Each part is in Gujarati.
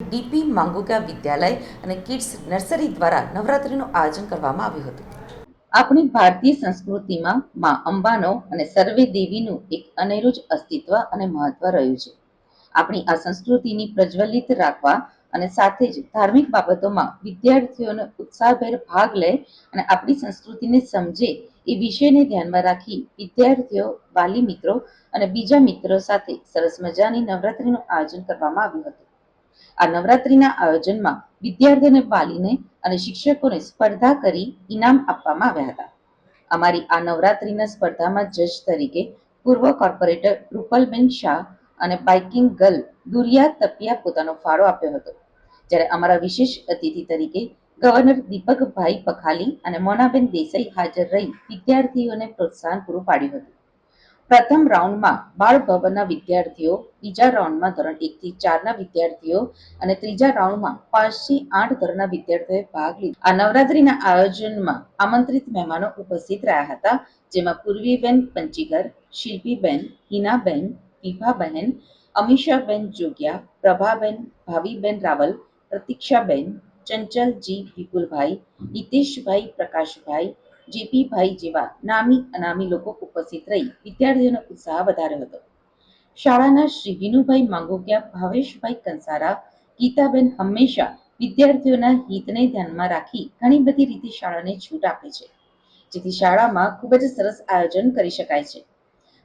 ડીપી માંગુકા વિદ્યાલય અને કિડ્સ નર્સરી દ્વારા નવરાત્રીનું આયોજન કરવામાં આવ્યું હતું. આપણી ભારતીય સંસ્કૃતિમાં મા અંબાનો અને સર્વે દેવીનું એક અનેરું જ અસ્તિત્વ અને મહત્વ રહ્યું છે. આપણી આ સંસ્કૃતિની પ્રજ્વલિત રાખવા અને સાથે જ ધાર્મિક બાબતોમાં વિદ્યાર્થીઓને ઉત્સાહભેર ભાગ લે અને આપણી સંસ્કૃતિને સમજે એ વિષયને ધ્યાનમાં રાખી વિદ્યાર્થીઓ, વાલી મિત્રો અને બીજા મિત્રો સાથે સરસ મજાની નવરાત્રીનું આયોજન કરવામાં આવ્યું હતું. આ નવરાત્રીના આયોજનમાં વિદ્યાર્થીઓને વાલીને અને શિક્ષકોને સ્પર્ધા કરી ઇનામ આપવામાં આવ્યા હતા. અમારી આ નવરાત્રીના સ્પર્ધામાં જજ તરીકે પૂર્વ કોર્પોરેટર રૂપલબેન શાહ અને બાઇકિંગ ગર્લ દુરિયા તપિયા પોતાનો ફાળો આપ્યો હતો. જ્યારે અમારા વિશેષ અતિથિ તરીકે ગવર્નર દીપકભાઈ પખાલી અને મોનાબેન દેસાઈ હાજર રહી વિદ્યાર્થીઓને પ્રોત્સાહન પૂરું પાડ્યું હતું. પ્રથમ રાઉન્ડમાં બાળ ભવનના વિદ્યાર્થીઓ, બીજા રાઉન્ડમાં ધોરણ એક થી ચારના વિદ્યાર્થીઓ અને ત્રીજા રાઉન્ડમાં પાંચથી આઠ ધોરણના વિદ્યાર્થીઓએ ભાગ લીધો. આ નવરાત્રીના આયોજનમાં આમંત્રિત મહેમાનો ઉપસ્થિત રહ્યા હતા, જેમાં પૂર્વીબેન પંચીગર, શિલ્પીબેન, હિનાબેન વિભાબહેન અમીષાબેન જોગિયા, પ્રભાબેન, ભાવીબેન રાવલ, પ્રતીક્ષાબેન, ચંચલજી વિપુલભાઈ, હિતેશભાઈ પ્રકાશભાઈ જેપીભાઈ જેવા નામી અનામી લોકો ઉપસ્થિત રહી વિદ્યાર્થીઓનો ઉત્સાહ વધાર્યો હતો. શાળાના શ્રી વિનુભાઈ માંગોકિયા, ભાવેશભાઈ કંસારા, ગીતાબેન હંમેશા વિદ્યાર્થીઓના હિતને ધ્યાનમાં રાખી ઘણી બધી રીતે શાળાને છૂટ આપે છે. જેથી શાળામાં ખૂબ જ સરસ આયોજન કરી શકાય છે.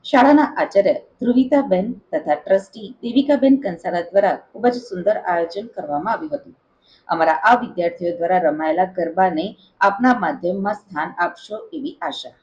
શાળાના આચાર્ય ધ્રુવિતાબેન તથા ટ્રસ્ટી દેવિકાબેન કંસારા દ્વારા ખૂબ જ સુંદર આયોજન કરવામાં આવ્યું હતું. અમારા આ વિદ્યાર્થીઓ દ્વારા રમાયેલા ગરબાને આપના માધ્યમમાં સ્થાન આપશો એવી આશા.